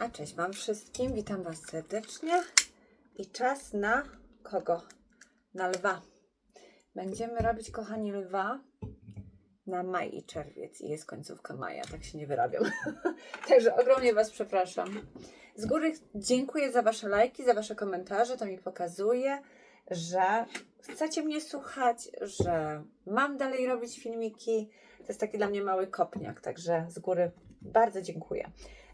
A cześć Wam wszystkim, witam Was serdecznie. I czas na kogo? Na lwa. Będziemy robić, kochani, lwa na maj i czerwiec. I jest końcówka maja, tak się nie wyrabiam. Także ogromnie Was przepraszam. Z góry dziękuję za Wasze lajki, za Wasze komentarze. To mi pokazuje, że chcecie mnie słuchać, że mam dalej robić filmiki. To jest taki dla mnie mały kopniak, także z góry bardzo dziękuję.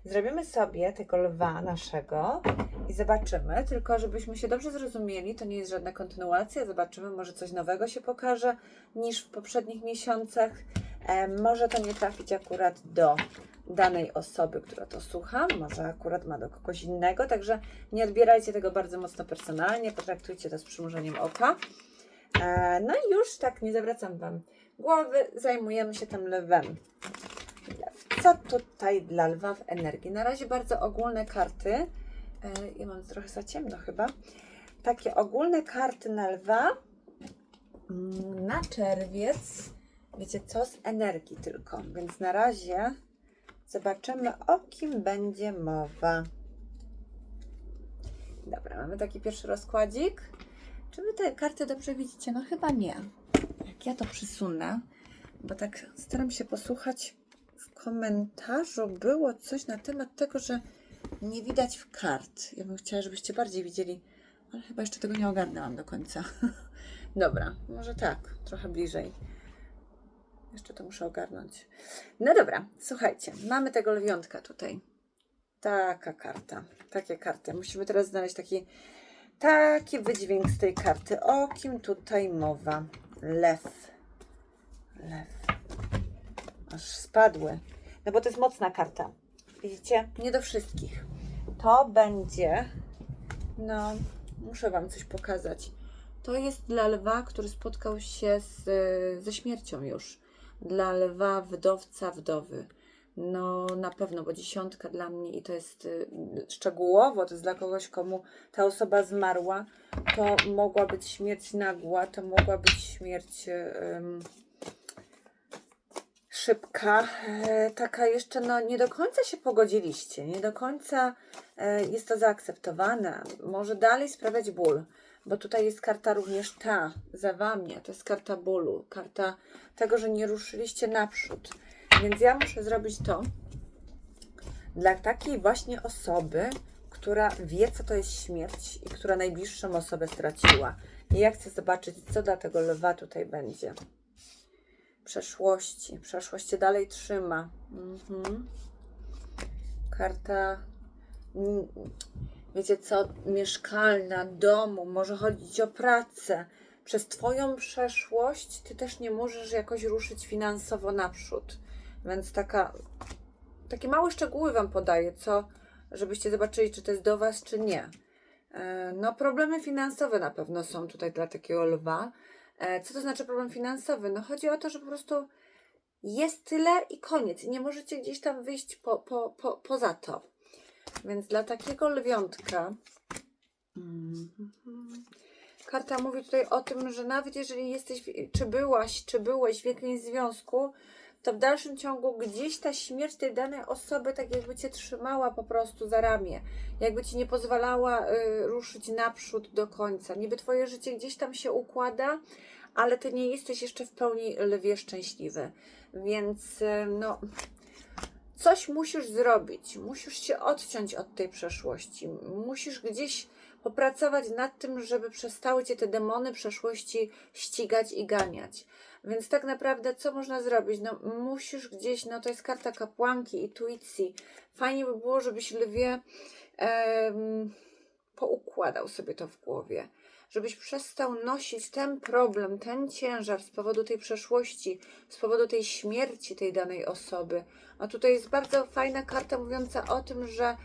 Zrobimy sobie tego lwa naszego i zobaczymy, tylko żebyśmy się dobrze zrozumieli, to nie jest żadna kontynuacja, zobaczymy, może coś nowego się pokaże niż w poprzednich miesiącach. E, może to nie trafić akurat do danej osoby, która to słucha, może akurat ma do kogoś innego, także nie odbierajcie tego bardzo mocno personalnie, potraktujcie to z przymrużeniem oka. E, no i już tak, nie zawracam Wam głowy, zajmujemy się tym lwem. Tutaj dla lwa w energii? Na razie bardzo ogólne karty. E, Ja mam trochę za ciemno chyba. Takie ogólne karty na lwa. Mm, Na czerwiec. Wiecie co? Z energii tylko. Więc na razie zobaczymy o kim będzie mowa. Dobra, mamy taki pierwszy rozkładzik. Czy wy te karty dobrze widzicie? No chyba nie. Jak ja to przysunę, bo tak staram się posłuchać komentarzu było coś na temat tego, że nie widać w kart. Ja bym chciała, żebyście bardziej widzieli, ale chyba jeszcze tego nie ogarnęłam do końca. Dobra, może tak, trochę bliżej. Jeszcze to muszę ogarnąć. No dobra, słuchajcie, mamy tego lwiątka tutaj. Taka karta, takie karty. Musimy teraz znaleźć taki, taki wydźwięk z tej karty. O kim tutaj mowa? Lew. Lew aż spadły. No bo to jest mocna karta. Widzicie? Nie do wszystkich. To będzie. No, muszę Wam coś pokazać. To jest dla lwa, który spotkał się z, ze śmiercią już. Dla lwa, wdowca, wdowy. No, na pewno, bo dziesiątka dla mnie i to jest y, szczegółowo, to jest dla kogoś, komu ta osoba zmarła. To mogła być śmierć nagła, to mogła być śmierć. Szybka, e, taka jeszcze no, nie do końca się pogodziliście, nie do końca e, jest to zaakceptowane, może dalej sprawiać ból, bo tutaj jest karta również ta, za wami, a to jest karta bólu, karta tego, że nie ruszyliście naprzód, więc ja muszę zrobić to dla takiej właśnie osoby, która wie, co to jest śmierć i która najbliższą osobę straciła. I ja chcę zobaczyć, co dla tego lwa tutaj będzie przeszłości. Przeszłość cię dalej trzyma. Mhm. Karta. mm, Wiecie co? Mieszkalna, domu, może chodzić o pracę. Przez Twoją przeszłość Ty też nie możesz jakoś ruszyć finansowo naprzód. Więc taka, takie małe szczegóły Wam podaję, co, żebyście zobaczyli, czy to jest do Was, czy nie. E, No, problemy finansowe na pewno są tutaj dla takiego lwa. E, Co to znaczy problem finansowy? No chodzi o to, że po prostu jest tyle i koniec. Nie możecie gdzieś tam wyjść po, po, po, poza to. Więc dla takiego lwiątka karta mówi tutaj o tym, że nawet jeżeli jesteś, czy byłaś, czy byłeś w jakimś związku, to w dalszym ciągu gdzieś ta śmierć tej danej osoby tak jakby cię trzymała po prostu za ramię, jakby ci nie pozwalała y, ruszyć naprzód do końca. Niby twoje życie gdzieś tam się układa, ale ty nie jesteś jeszcze w pełni lwie szczęśliwy. Więc y, no coś musisz zrobić, musisz się odciąć od tej przeszłości, musisz gdzieś popracować nad tym, żeby przestały cię te demony przeszłości ścigać i ganiać. Więc tak naprawdę, co można zrobić? No, musisz gdzieś, no to jest karta kapłanki, intuicji. Fajnie by było, żebyś lwie poukładał sobie to w głowie. Żebyś przestał nosić ten problem, ten ciężar z powodu tej przeszłości, z powodu tej śmierci tej danej osoby. A tutaj jest bardzo fajna karta mówiąca o tym, że,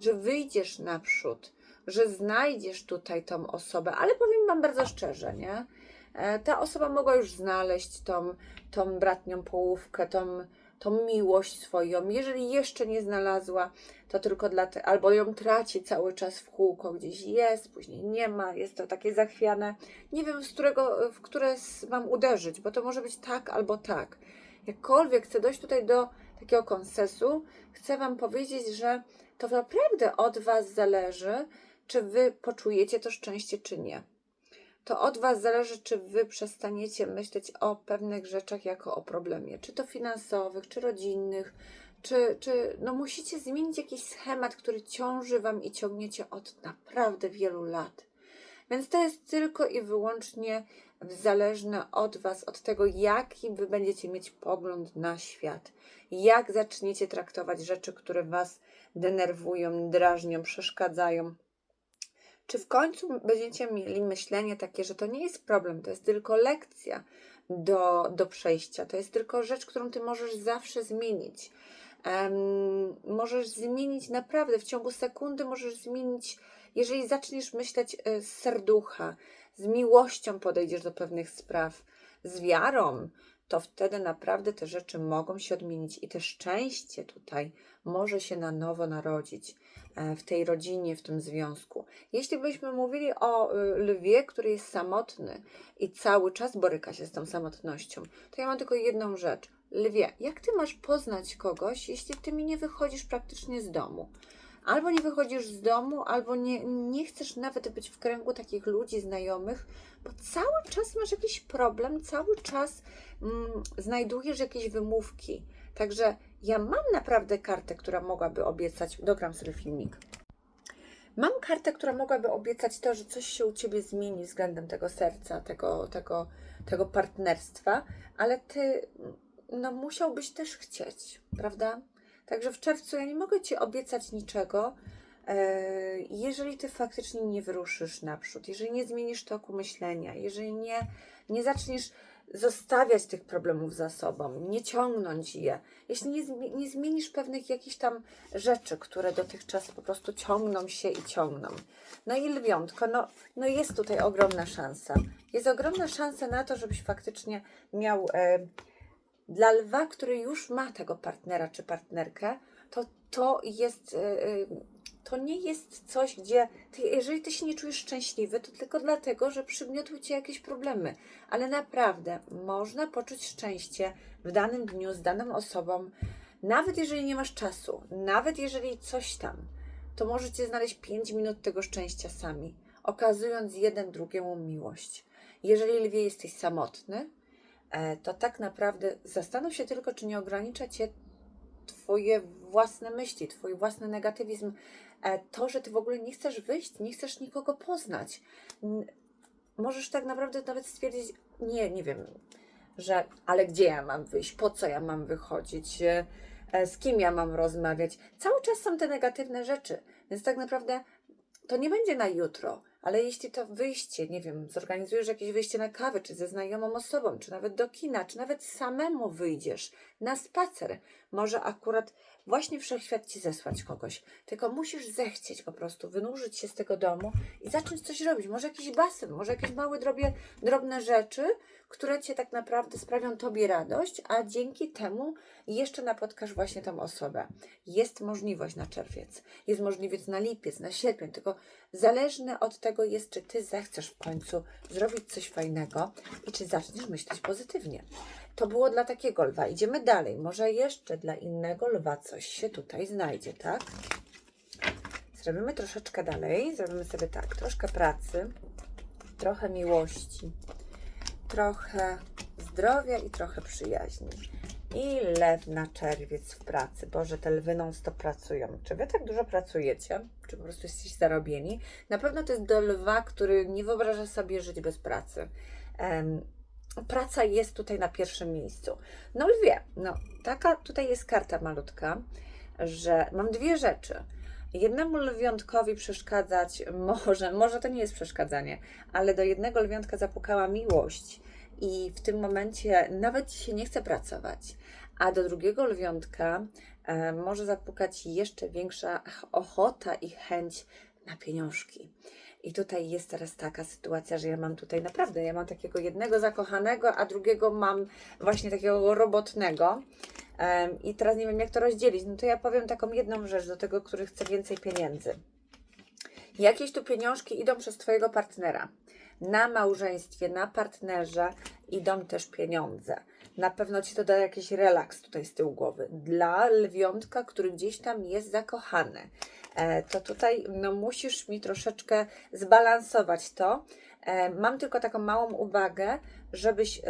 że wyjdziesz naprzód, że znajdziesz tutaj tą osobę, ale powiem Wam bardzo szczerze, nie? E, Ta osoba mogła już znaleźć tą, tą bratnią połówkę, tą, tą miłość swoją. Jeżeli jeszcze nie znalazła, to tylko dla te, albo ją traci cały czas w kółko, gdzieś jest, później nie ma, jest to takie zachwiane. Nie wiem, z którego, w które mam uderzyć, bo to może być tak albo tak. Jakkolwiek chcę dojść tutaj do takiego konsensu, chcę Wam powiedzieć, że to naprawdę od Was zależy, czy Wy poczujecie to szczęście, czy nie. To od Was zależy, czy Wy przestaniecie myśleć o pewnych rzeczach jako o problemie, czy to finansowych, czy rodzinnych, czy, czy no musicie zmienić jakiś schemat, który ciąży Wam i ciągniecie od naprawdę wielu lat. Więc to jest tylko i wyłącznie zależne od Was, od tego, jaki Wy będziecie mieć pogląd na świat. Jak zaczniecie traktować rzeczy, które Was denerwują, drażnią, przeszkadzają. Czy w końcu będziecie mieli myślenie takie, że to nie jest problem, to jest tylko lekcja do, do przejścia, to jest tylko rzecz, którą Ty możesz zawsze zmienić. Um, możesz zmienić naprawdę w ciągu sekundy, możesz zmienić, jeżeli zaczniesz myśleć e, z serducha, z miłością podejdziesz do pewnych spraw, z wiarą, to wtedy naprawdę te rzeczy mogą się odmienić i te szczęście tutaj może się na nowo narodzić e, w tej rodzinie, w tym związku. Jeśli byśmy mówili o y, lwie, który jest samotny i cały czas boryka się z tą samotnością, to ja mam tylko jedną rzecz. Lwie, jak ty masz poznać kogoś, jeśli ty mi nie wychodzisz praktycznie z domu? Albo nie wychodzisz z domu, albo nie, nie chcesz nawet być w kręgu takich ludzi, znajomych, bo cały czas masz jakiś problem, cały czas mm, znajdujesz jakieś wymówki. Także ja mam naprawdę kartę, która mogłaby obiecać. Dogram sobie filmik. Mam kartę, która mogłaby obiecać to, że coś się u ciebie zmieni względem tego serca, tego, tego, tego partnerstwa, ale ty no, musiałbyś też chcieć, prawda? Także w czerwcu ja nie mogę ci obiecać niczego, e, jeżeli ty faktycznie nie wyruszysz naprzód, jeżeli nie zmienisz toku myślenia, jeżeli nie, nie zaczniesz zostawiać tych problemów za sobą, nie ciągnąć je, jeśli nie, nie zmienisz pewnych jakichś tam rzeczy, które dotychczas po prostu ciągną się i ciągną. No i lwiątko, no, no jest tutaj ogromna szansa. Jest ogromna szansa na to, żebyś faktycznie miał e, dla lwa, który już ma tego partnera czy partnerkę, to to jest. e, e, to nie jest coś, gdzie ty, jeżeli ty się nie czujesz szczęśliwy, to tylko dlatego, że przygniotły cię jakieś problemy. Ale naprawdę można poczuć szczęście w danym dniu z daną osobą, nawet jeżeli nie masz czasu, nawet jeżeli coś tam, to możecie znaleźć 5 minut tego szczęścia sami, okazując jeden drugiemu miłość. Jeżeli lwie jesteś samotny, to tak naprawdę zastanów się tylko, czy nie ogranicza cię Twoje własne myśli, Twój własny negatywizm, e, to, że Ty w ogóle nie chcesz wyjść, nie chcesz nikogo poznać. Możesz tak naprawdę nawet stwierdzić, nie, nie wiem, że ale gdzie ja mam wyjść, po co ja mam wychodzić, e, e, z kim ja mam rozmawiać. Cały czas są te negatywne rzeczy, więc tak naprawdę to nie będzie na jutro, ale jeśli to wyjście, nie wiem, zorganizujesz jakieś wyjście na kawę, czy ze znajomą osobą, czy nawet do kina, czy nawet samemu wyjdziesz na spacer, może akurat właśnie wszechświat ci zesłać kogoś. Tylko musisz zechcieć po prostu wynurzyć się z tego domu i zacząć coś robić. Może jakiś basen, może jakieś małe, drobie, drobne rzeczy, które cię tak naprawdę sprawią tobie radość, a dzięki temu jeszcze napotkasz właśnie tą osobę. Jest możliwość na czerwiec, jest możliwość na lipiec, na sierpień, tylko zależne od tego jest, czy ty zechcesz w końcu zrobić coś fajnego i czy zaczniesz myśleć pozytywnie. To było dla takiego lwa. Idziemy dalej. Może jeszcze dla innego lwa coś się tutaj znajdzie, tak? Zrobimy troszeczkę dalej. Zrobimy sobie tak, troszkę pracy, trochę miłości, trochę zdrowia i trochę przyjaźni. I lew na czerwiec w pracy. Boże, te lwy non stop pracują. Czy wy tak dużo pracujecie? Czy po prostu jesteście zarobieni? Na pewno to jest do lwa, który nie wyobraża sobie żyć bez pracy. Em, praca jest tutaj na pierwszym miejscu. No lwie, no taka tutaj jest karta malutka, że mam dwie rzeczy. Jednemu lwiątkowi przeszkadzać może, może to nie jest przeszkadzanie, ale do jednego lwiątka zapukała miłość i w tym momencie nawet się nie chce pracować, a do drugiego lwiątka e, może zapukać jeszcze większa ochota i chęć na pieniążki. I tutaj jest teraz taka sytuacja, że ja mam tutaj naprawdę, ja mam takiego jednego zakochanego, a drugiego mam właśnie takiego robotnego. Em, I teraz nie wiem, jak to rozdzielić. No to ja powiem taką jedną rzecz do tego, który chce więcej pieniędzy. Jakieś tu pieniążki idą przez Twojego partnera. Na małżeństwie, na partnerze idą też pieniądze. Na pewno ci to da jakiś relaks tutaj z tyłu głowy. Dla lwiątka, który gdzieś tam jest zakochany, to tutaj no, musisz mi troszeczkę zbalansować to. E, mam tylko taką małą uwagę, żebyś e,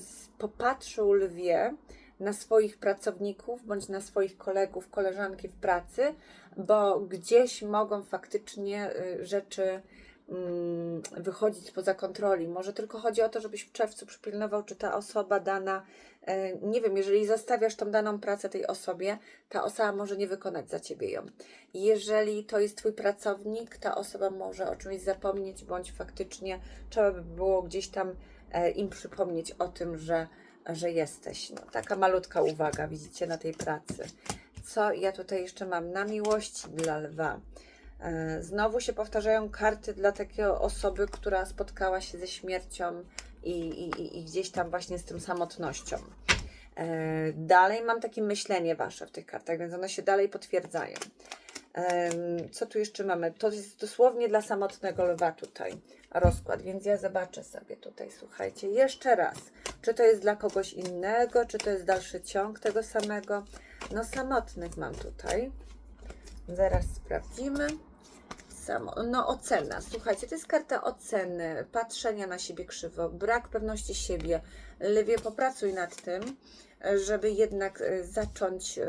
z- popatrzył lwie na swoich pracowników bądź na swoich kolegów, koleżanki w pracy, bo gdzieś mogą faktycznie y, rzeczy mm, wychodzić spoza kontroli. Może tylko chodzi o to, żebyś w czerwcu przypilnował, czy ta osoba dana, e, nie wiem, jeżeli zostawiasz tą daną pracę tej osobie, ta osoba może nie wykonać za ciebie ją. Jeżeli to jest twój pracownik, ta osoba może o czymś zapomnieć, bądź faktycznie trzeba by było gdzieś tam e, im przypomnieć o tym, że, że jesteś. No, taka malutka uwaga, widzicie, na tej pracy. Co ja tutaj jeszcze mam? Na miłości dla lwa. E, Znowu się powtarzają karty dla takiej osoby, która spotkała się ze śmiercią i, i, i- gdzieś tam właśnie z tą samotnością. E, Dalej mam takie myślenie wasze w tych kartach, więc one się dalej potwierdzają. Co tu jeszcze mamy? To jest dosłownie dla samotnego lwa tutaj rozkład, więc ja zobaczę sobie tutaj, słuchajcie, jeszcze raz, czy to jest dla kogoś innego, czy to jest dalszy ciąg tego samego. No samotnych mam tutaj. Zaraz sprawdzimy. Samo, no ocena, słuchajcie, to jest karta oceny, patrzenia na siebie krzywo, brak pewności siebie. Lwie, popracuj nad tym, żeby jednak e, zacząć e,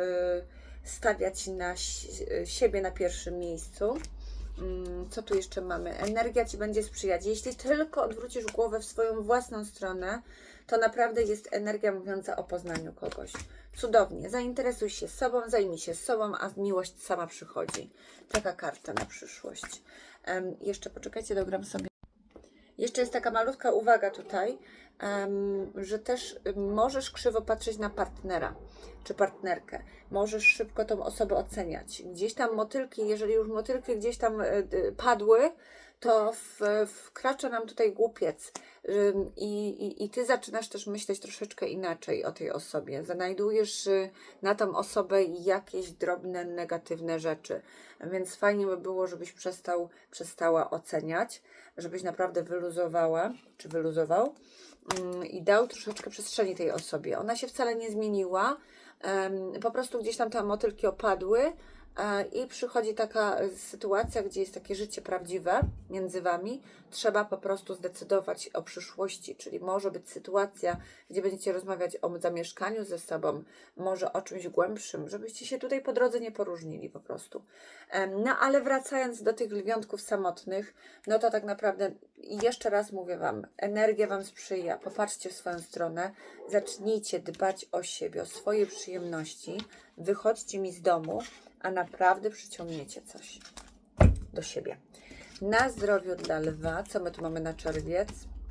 stawiać na si- siebie na pierwszym miejscu. Mm, Co tu jeszcze mamy? Energia Ci będzie sprzyjać. Jeśli tylko odwrócisz głowę w swoją własną stronę, to naprawdę jest energia mówiąca o poznaniu kogoś. Cudownie. Zainteresuj się sobą, zajmij się sobą, a miłość sama przychodzi. Taka karta na przyszłość. Em, jeszcze poczekajcie, dogram sobie. Jeszcze jest taka malutka uwaga tutaj, że też możesz krzywo patrzeć na partnera czy partnerkę. Możesz szybko tą osobę oceniać. Gdzieś tam motylki, jeżeli już motylki gdzieś tam e, padły, to wkracza nam tutaj głupiec. I, i, I ty zaczynasz też myśleć troszeczkę inaczej o tej osobie. Znajdujesz y, na tą osobę jakieś drobne, negatywne rzeczy. Więc fajnie by było, żebyś przestał, przestała oceniać, żebyś naprawdę wyluzowała, czy wyluzował i dał troszeczkę przestrzeni tej osobie. Ona się wcale nie zmieniła, po prostu gdzieś tam te motylki opadły i przychodzi taka e, sytuacja, gdzie jest takie życie prawdziwe między wami. Trzeba po prostu zdecydować o przyszłości, czyli może być sytuacja, gdzie będziecie rozmawiać o zamieszkaniu ze sobą, może o czymś głębszym, żebyście się tutaj po drodze nie poróżnili po prostu. No ale wracając do tych lwiątków samotnych, no to tak naprawdę jeszcze raz mówię Wam, energia Wam sprzyja, popatrzcie w swoją stronę, zacznijcie dbać o siebie, o swoje przyjemności, wychodźcie mi z domu, a naprawdę przyciągniecie coś do siebie. Na zdrowiu dla lwa, co my tu mamy na czerwiec?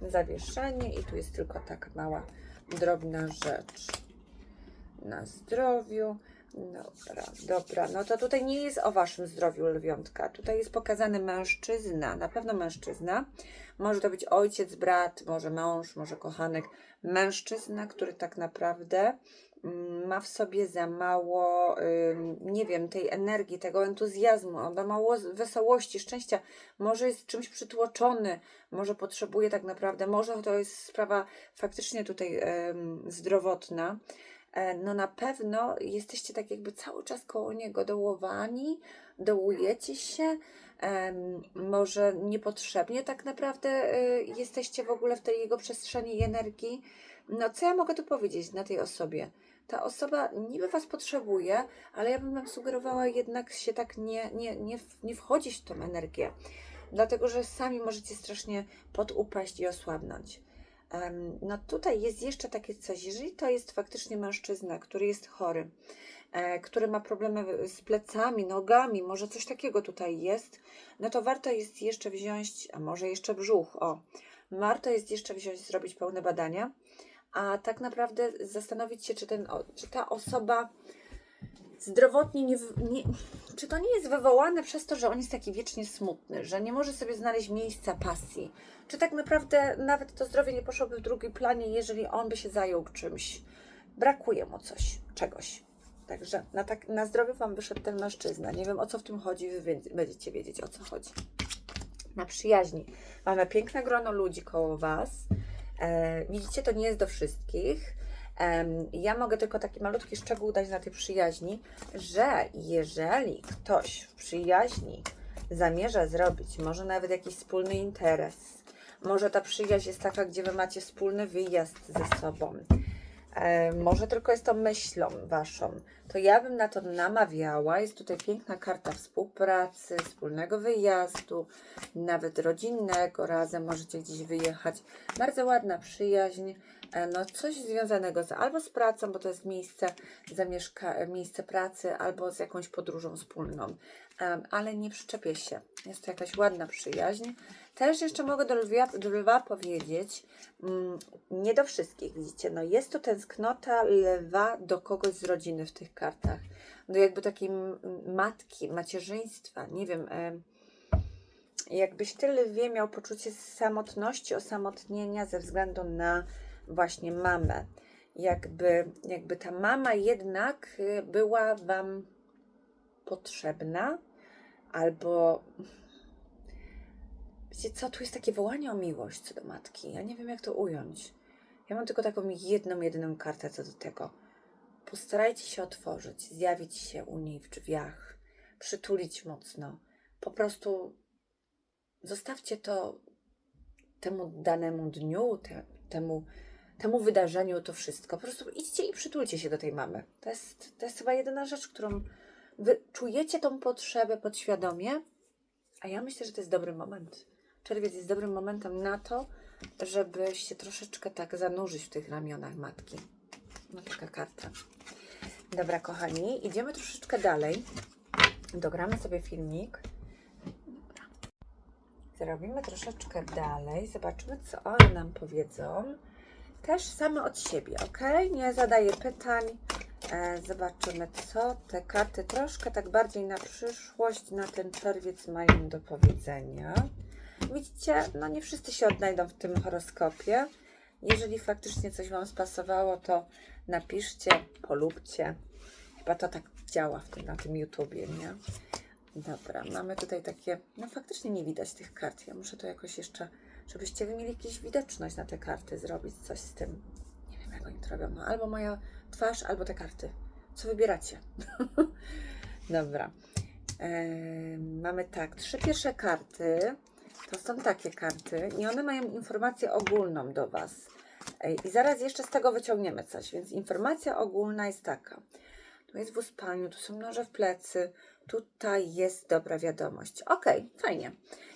Zawieszenie i tu jest tylko taka mała, drobna rzecz. Na zdrowiu. Dobra, dobra. No to tutaj nie jest o waszym zdrowiu lwiątka. Tutaj jest pokazany mężczyzna, na pewno mężczyzna. Może to być ojciec, brat, może mąż, może kochanek. Mężczyzna, który tak naprawdę ma w sobie za mało, nie wiem, tej energii, tego entuzjazmu, on ma mało wesołości, szczęścia, może jest czymś przytłoczony, może potrzebuje tak naprawdę, może to jest sprawa faktycznie tutaj zdrowotna. E, No na pewno jesteście tak jakby cały czas koło niego dołowani, dołujecie się, może niepotrzebnie tak naprawdę e, jesteście w ogóle w tej jego przestrzeni i energii. No co ja mogę tu powiedzieć na tej osobie? Ta osoba niby Was potrzebuje, ale ja bym Wam sugerowała jednak się tak nie, nie, nie, nie wchodzić w tą energię, dlatego że sami możecie strasznie podupaść i osłabnąć. No tutaj jest jeszcze takie coś, jeżeli to jest faktycznie mężczyzna, który jest chory, e, który ma problemy z plecami, nogami, może coś takiego tutaj jest, no to warto jest jeszcze wziąć, a może jeszcze brzuch, o, warto jest jeszcze wziąć, zrobić pełne badania, a tak naprawdę zastanowić się, czy, ten, czy ta osoba zdrowotnie nie, nie, czy to nie jest wywołane przez to, że on jest taki wiecznie smutny, że nie może sobie znaleźć miejsca pasji, czy tak naprawdę nawet to zdrowie nie poszłoby w drugim planie, jeżeli on by się zajął czymś. Brakuje mu coś, czegoś. Także na, tak, na zdrowie Wam wyszedł ten mężczyzna. Nie wiem o co w tym chodzi, Wy będziecie wiedzieć o co chodzi. Na przyjaźni. Mamy piękne grono ludzi koło Was. E, widzicie, to nie jest do wszystkich. Ja mogę tylko taki malutki szczegół dać na tej przyjaźni, że jeżeli ktoś w przyjaźni zamierza zrobić może nawet jakiś wspólny interes, może ta przyjaźń jest taka, gdzie wy macie wspólny wyjazd ze sobą, e, może tylko jest to myślą waszą, to ja bym na to namawiała. Jest tutaj piękna karta współpracy, wspólnego wyjazdu, nawet rodzinnego, razem możecie gdzieś wyjechać. Bardzo ładna przyjaźń, no coś związanego z, albo z pracą, bo to jest miejsce, zamieszka, miejsce pracy, albo z jakąś podróżą wspólną. Ale nie przyczepię się. Jest to jakaś ładna przyjaźń. Też jeszcze mogę do lwa, do lwa powiedzieć, mm, nie do wszystkich, widzicie, no jest tu tęsknota lwa do kogoś z rodziny w tych kartach. Do jakby takiej matki, macierzyństwa, nie wiem, em, jakbyś ty lwie miał poczucie samotności, osamotnienia ze względu na właśnie mamę. Jakby, jakby ta mama jednak y, była wam potrzebna, albo wiecie co, tu jest takie wołanie o miłość co do matki. Ja nie wiem, jak to ująć. Ja mam tylko taką jedną, jedyną kartę co do tego. Postarajcie się otworzyć, zjawić się u niej w drzwiach, przytulić mocno. Po prostu zostawcie to temu danemu dniu, te, temu, temu wydarzeniu, to wszystko. Po prostu idźcie i przytulcie się do tej mamy. To jest, to jest chyba jedyna rzecz, którą wy czujecie tą potrzebę podświadomie, a ja myślę, że to jest dobry moment. Czerwiec jest dobrym momentem na to, żeby się troszeczkę tak zanurzyć w tych ramionach matki. No taka karta. Dobra, kochani, idziemy troszeczkę dalej. Dogramy sobie filmik. Zrobimy troszeczkę dalej. Zobaczymy, co one nam powiedzą. Też same od siebie, ok? Nie zadaję pytań. E, zobaczymy, co te karty troszkę tak bardziej na przyszłość, na ten czerwiec mają do powiedzenia. Widzicie, no nie wszyscy się odnajdą w tym horoskopie. Jeżeli faktycznie coś Wam spasowało, to napiszcie, polubcie. Chyba to tak działa w tym, na tym YouTubie, nie? Dobra, mamy tutaj takie, no faktycznie nie widać tych kart. Ja muszę to jakoś jeszcze, żebyście wy mieli jakąś widoczność na te karty, zrobić coś z tym. Nie wiem, jak oni to robią. No, albo moja twarz, albo te karty. Co wybieracie? Dobra. Mamy tak, trzy pierwsze karty. To są takie karty i one mają informację ogólną do Was. Ej, I zaraz jeszcze z tego wyciągniemy coś, więc informacja ogólna jest taka. Tu jest w uspaniu, tu są noże w plecy, tutaj jest dobra wiadomość. Ok, fajnie.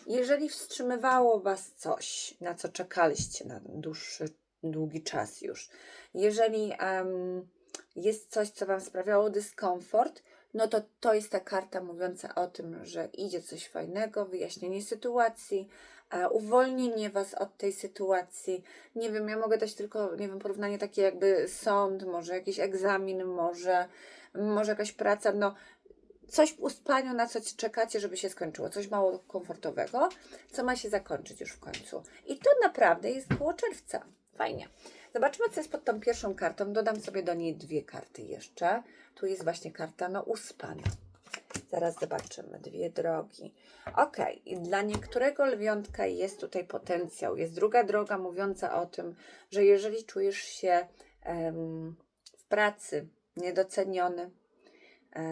Jeżeli wstrzymywało Was coś, na co czekaliście na dłuższy, długi czas już, jeżeli em, jest coś, co Wam sprawiało dyskomfort, no to to jest ta karta mówiąca o tym, że idzie coś fajnego, wyjaśnienie sytuacji, e, uwolnienie Was od tej sytuacji. Nie wiem, ja mogę dać tylko, nie wiem, porównanie takie jakby sąd, może jakiś egzamin, może, może jakaś praca, no coś w uspaniu, na co czekacie, żeby się skończyło, coś mało komfortowego, co ma się zakończyć już w końcu. I to naprawdę jest koło czerwca. Fajnie. Zobaczmy, co jest pod tą pierwszą kartą. Dodam sobie do niej dwie karty jeszcze. Tu jest właśnie karta, no, uspana. Zaraz zobaczymy. Dwie drogi. Ok, i dla niektórego lwiątka jest tutaj potencjał. Jest druga droga mówiąca o tym, że jeżeli czujesz się w pracy niedoceniony,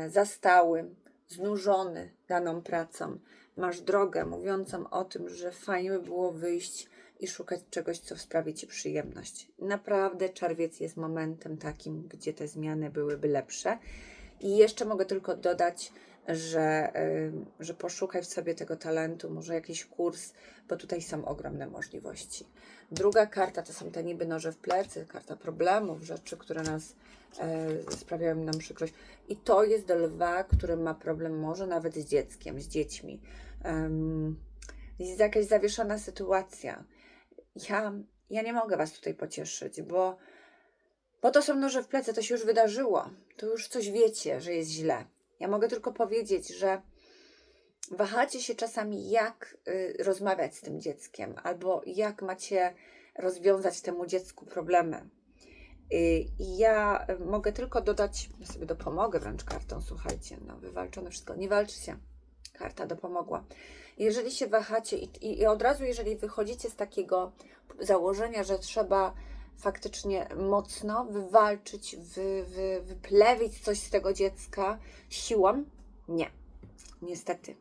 zastały, znużony daną pracą, masz drogę mówiącą o tym, że fajnie by było wyjść i szukać czegoś, co sprawi Ci przyjemność. Naprawdę czerwiec jest momentem takim, gdzie te zmiany byłyby lepsze. I jeszcze mogę tylko dodać, że, że poszukaj w sobie tego talentu, może jakiś kurs, bo tutaj są ogromne możliwości. Druga karta to są te niby noże w plecy, karta problemów, rzeczy, które nas e, sprawiają nam przykrość. I to jest do lwa, który ma problem może nawet z dzieckiem, z dziećmi. Em, jest jakaś zawieszona sytuacja. Ja, ja nie mogę Was tutaj pocieszyć, bo, bo to są noże w plecy, to się już wydarzyło. To już coś wiecie, że jest źle. Ja mogę tylko powiedzieć, że wahacie się czasami, jak y, rozmawiać z tym dzieckiem, albo jak macie rozwiązać temu dziecku problemy. Y, I ja y, mogę tylko dodać, sobie dopomogę wręcz kartą, słuchajcie, no wywalczone wszystko, nie walczcie. Karta dopomogła. Jeżeli się wahacie i, i od razu, jeżeli wychodzicie z takiego założenia, że trzeba faktycznie mocno wywalczyć, wy, wy, wyplewić coś z tego dziecka siłą? Nie. Niestety.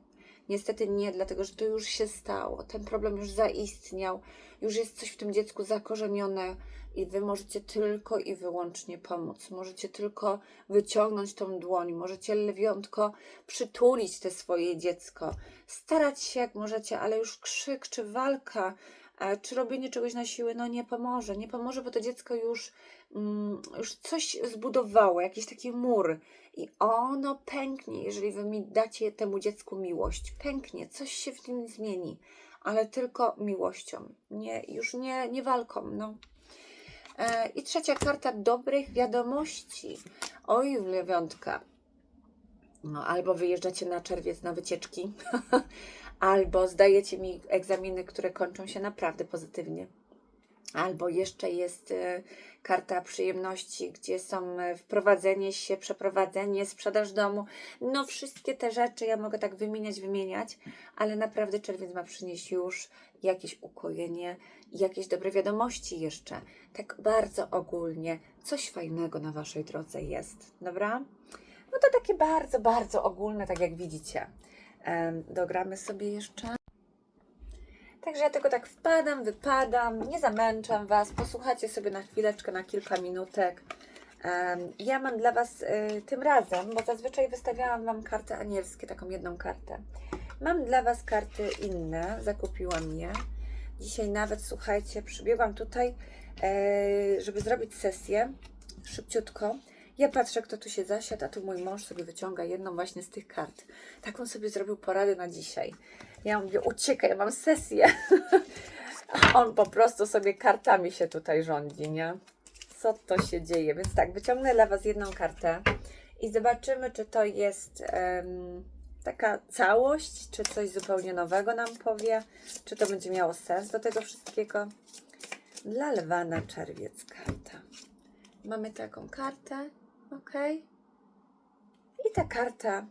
Niestety nie, dlatego że to już się stało. Ten problem już zaistniał, już jest coś w tym dziecku zakorzenione i wy możecie tylko i wyłącznie pomóc. Możecie tylko wyciągnąć tą dłoń, możecie lwiątko przytulić te swoje dziecko, starać się jak możecie, ale już krzyk czy walka, czy robienie czegoś na siłę, no nie pomoże. Nie pomoże, bo to dziecko już, mm, już coś zbudowało, jakiś taki mur i ono pęknie, jeżeli wy mi dacie temu dziecku miłość. Pęknie, coś się w nim zmieni, ale tylko miłością, nie, już nie, nie walką. No. E, I trzecia karta dobrych wiadomości. Oj, lewiątka. No, albo wyjeżdżacie na czerwiec na wycieczki, albo zdajecie mi egzaminy, które kończą się naprawdę pozytywnie. Albo jeszcze jest e, karta przyjemności, gdzie są e, wprowadzenie się, przeprowadzenie, sprzedaż domu. No, wszystkie te rzeczy ja mogę tak wymieniać, wymieniać, ale naprawdę czerwiec ma przynieść już jakieś ukojenie, jakieś dobre wiadomości jeszcze. Tak bardzo ogólnie, coś fajnego na Waszej drodze jest, dobra? No to takie bardzo, bardzo ogólne, tak jak widzicie. Dogramy sobie jeszcze. Także ja tylko tak wpadam, wypadam, nie zamęczam Was, posłuchajcie sobie na chwileczkę, na kilka minutek. Ja mam dla Was y, tym razem, bo zazwyczaj wystawiałam Wam karty anielskie, taką jedną kartę. Mam dla Was karty inne, zakupiłam je. Dzisiaj nawet, słuchajcie, przybiegłam tutaj, e, żeby zrobić sesję szybciutko. Ja patrzę, kto tu się zasiadł, a tu mój mąż sobie wyciąga jedną właśnie z tych kart. Taką sobie zrobił poradę na dzisiaj. Ja mówię, uciekaj, ja mam sesję. A on po prostu sobie kartami się tutaj rządzi, nie? Co to się dzieje? Więc tak, wyciągnę dla Was jedną kartę i zobaczymy, czy to jest em, taka całość, czy coś zupełnie nowego nam powie, czy to będzie miało sens do tego wszystkiego. Dla lwa na czerwiec karta. Mamy taką kartę, ok? I ta karta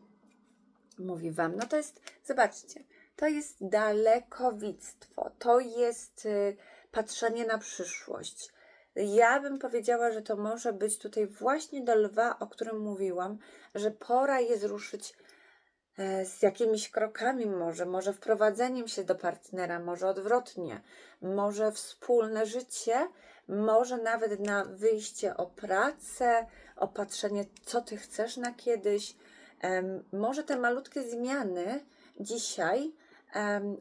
mówi Wam, no to jest, zobaczcie, to jest dalekowictwo, to jest y, patrzenie na przyszłość. Ja bym powiedziała, że to może być tutaj właśnie do lwa, o którym mówiłam, że pora jest ruszyć e, z jakimiś krokami, może, może wprowadzeniem się do partnera, może odwrotnie, może wspólne życie, może nawet na wyjście o pracę, o patrzenie, co ty chcesz na kiedyś. Może te malutkie zmiany dzisiaj,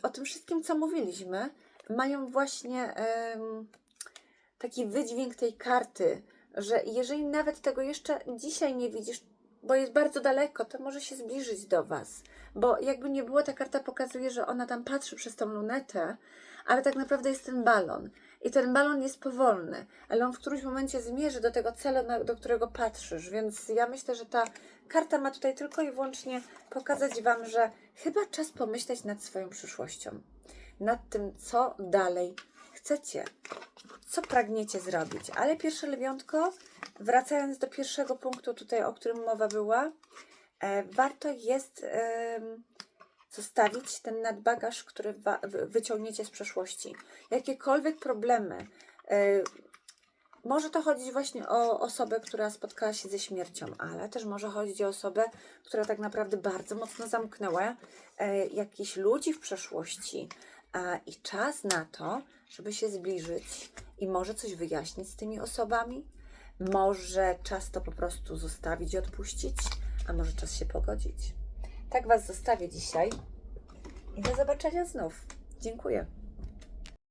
o tym wszystkim, co mówiliśmy, mają właśnie taki wydźwięk tej karty, że jeżeli nawet tego jeszcze dzisiaj nie widzisz, bo jest bardzo daleko, to może się zbliżyć do Was. Bo jakby nie było, ta karta pokazuje, że ona tam patrzy przez tą lunetę, ale tak naprawdę jest ten balon. I ten balon jest powolny, ale on w którymś momencie zmierzy do tego celu, do którego patrzysz. Więc ja myślę, że ta karta ma tutaj tylko i wyłącznie pokazać Wam, że chyba czas pomyśleć nad swoją przyszłością. Nad tym, co dalej chcecie, co pragniecie zrobić. Ale pierwsze lwiątko, wracając do pierwszego punktu tutaj, o którym mowa była, e, warto jest zostawić ten nadbagaż, który wyciągniecie z przeszłości. Jakiekolwiek problemy. e, może to chodzić właśnie o osobę, która spotkała się ze śmiercią, ale też może chodzić o osobę, która tak naprawdę bardzo mocno zamknęła e, jakichś ludzi w przeszłości. I czas na to, żeby się zbliżyć i może coś wyjaśnić z tymi osobami. Może czas to po prostu zostawić i odpuścić, a może czas się pogodzić. Tak Was zostawię dzisiaj i do zobaczenia znów. Dziękuję.